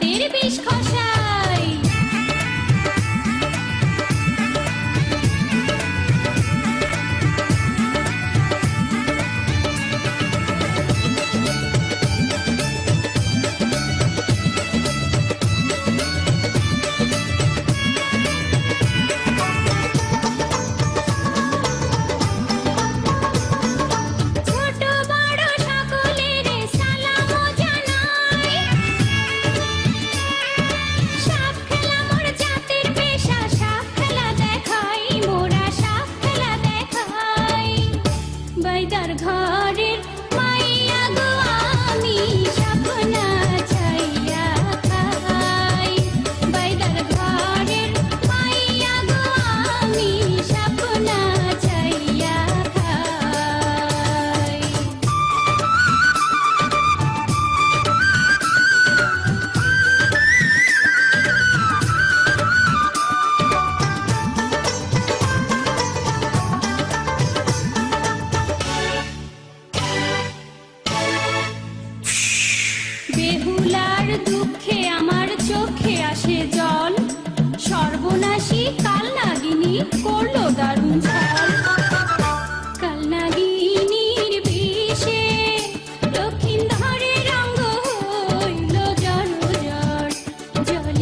দাঁতের বিষ খস মেয়েটার ঘর 这里